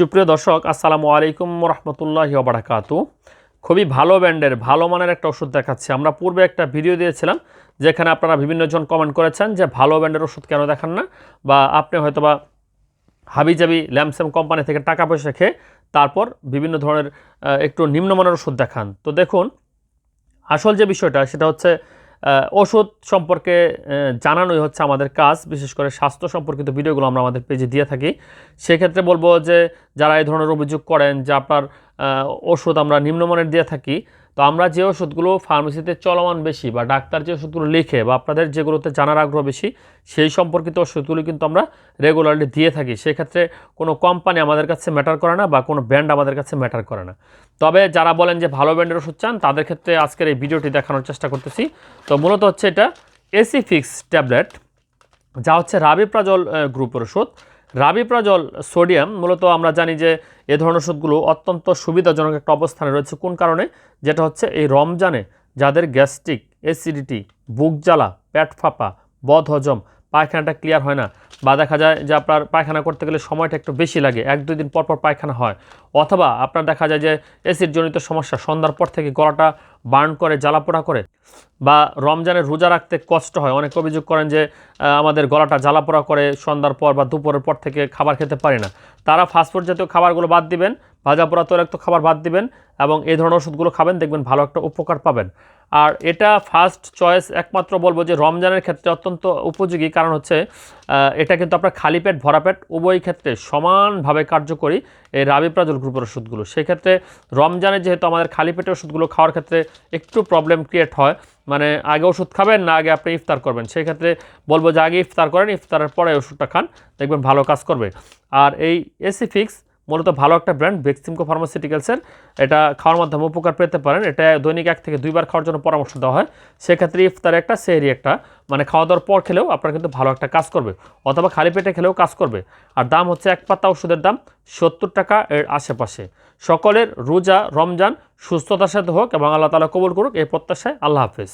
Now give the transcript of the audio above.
সুপ্রিয় দর্শক, আসসালামু আলাইকুম রহমতুল্লাহি বারাকাতু খুবই ভালো ব্র্যান্ডের, ভালো মানের একটা ওষুধ দেখাচ্ছি। আমরা পূর্বে একটা ভিডিও দিয়েছিলাম, যেখানে আপনারা বিভিন্নজন কমেন্ট করেছেন যে ভালো ব্র্যান্ডের ওষুধ কেন দেখান না, বা আপনি হয়তোবা হাবিজাবি ল্যামস্যাম কোম্পানি থেকে টাকা পয়সা খেয়ে তারপর বিভিন্ন ধরনের একটু নিম্নমানের ওষুধ দেখান। তো দেখুন, আসল যে বিষয়টা, সেটা হচ্ছে ওষুধ সম্পর্কে জানানোই হচ্ছে আমাদের কাজ, বিশেষ করে স্বাস্থ্য সম্পর্কিত ভিডিওগুলো আমরা আমাদের পেজে দিয়ে থাকি। সেক্ষেত্রে বলব যে, যারা এই ধরনের অভিযোগ করেন যে আপনার ওষুধ আমরা নিম্নমানের দিয়ে থাকি তো আমরা যে ওষুধগুলো ফার্মেসিতে চলমান বেশি বা ডাক্তার যে ওষুধগুলো লিখে বা আপনাদের যেগুলোতে জানার আগ্রহ বেশি, সেই সম্পর্কিত ওষুধগুলো কিন্তু আমরা রেগুলারলি দিয়ে থাকি। সেক্ষেত্রে কোনো কোম্পানি আমাদের কাছে ম্যাটার করে না বা কোনো ব্র্যান্ড আমাদের কাছে ম্যাটার করে না। তবে যারা বলেন যে ভালো ব্র্যান্ডের ওষুধ চান, তাদের ক্ষেত্রে আজকের এই ভিডিওটি দেখানোর চেষ্টা করতেছি। তো মূলত হচ্ছে এটা এসি ফিক্স ট্যাবলেট যা হচ্ছে রাবিপ্রাজল গ্রুপের ওষুধ। রাবিপ্রাজল সোডিয়াম, মূলত আমরা জানি যে এ ধরনের ওষুধগুলো অত্যন্ত সুবিধাজনক একটা অবস্থানে রয়েছে। কোন কারণে? যেটা হচ্ছে এই রমজানে যাদের গ্যাস্ট্রিক, অ্যাসিডিটি, বুক জ্বালা, পেট ফাঁপা, বদ হজম, পায়খানাটা ক্লিয়ার হয় না বা দেখা যায় যে আপনার পায়খানা করতে গেলে সময়টা একটু বেশি লাগে, এক দুই দিন পর পর পায়খানা হয়, অথবা আপনার দেখা যায় যে অ্যাসিড জনিত সমস্যা, সন্ধ্যার পর থেকে গলাটা বার্ন করে, জ্বালাপোড়া করে বা রমজানের রোজা রাখতে কষ্ট হয়। অনেক অভিযোগ করেন যে আমাদের গলাটা জ্বালাপোড়া করে সন্ধ্যার পর বা দুপুরের পর থেকে খাবার খেতে পারি না। তারা ফাস্টফুড জাতীয় খাবারগুলো বাদ দিবেন, ভাজা পোড়া তৈলাক্ত খাবার বাদ দিবেন এবং এই ধরনের ওষুধগুলো খাবেন, দেখবেন ভালো একটা উপকার পাবেন। আর এটা ফার্স্ট চয়েস একমাত্র বলব যে, রমজানের ক্ষেত্রে অত্যন্ত উপযোগী কারণ হচ্ছে এটা কিন্তু আপনার খালি পেট, ভরা পেট উভয় ক্ষেত্রে সমানভাবে কার্যকরী এই রাবিপ্রাজল গ্রুপের ওষুধগুলো। সেক্ষেত্রে রমজানে যেহেতু আমাদের খালি পেটের ওষুধগুলো খাওয়ার ক্ষেত্রে একটু প্রবলেম ক্রিয়েট হয় মানে আগে ওষুধ খাবেন না আগে আপনি ইফতার করবেন। সেই ক্ষেত্রে বলব যে আগে ইফতার করেন, ইফতারের পরে ওষুধটা খান, দেখবেন ভালো কাজ করবে। আর এই এসিফিক্স মূলত ভালো একটা ব্র্যান্ড বেক্সিমকো ফার্মাসিউটিক্যালসের এটা খাওয়ার মাধ্যমে উপকার পেতে পারেন। এটা দৈনিক এক থেকে দুইবার খাওয়ার জন্য পরামর্শ দেওয়া হয়। সেক্ষেত্রে ইফতারে একটা সেহরি একটা মানে খাওয়া দাওয়ার পর খেলেও আপনার কিন্তু ভালো একটা কাজ করবে, অথবা খালি পেটে খেলেও কাজ করবে। আর দাম হচ্ছে এক পাতা ওষুধের দাম সত্তর টাকা এর আশেপাশে। সকলের রোজা, রমজান সুস্থতার সাথে হোক এবং আল্লাহ তালা কবুল করুক, এই প্রত্যাশায় আল্লাহ হাফেজ।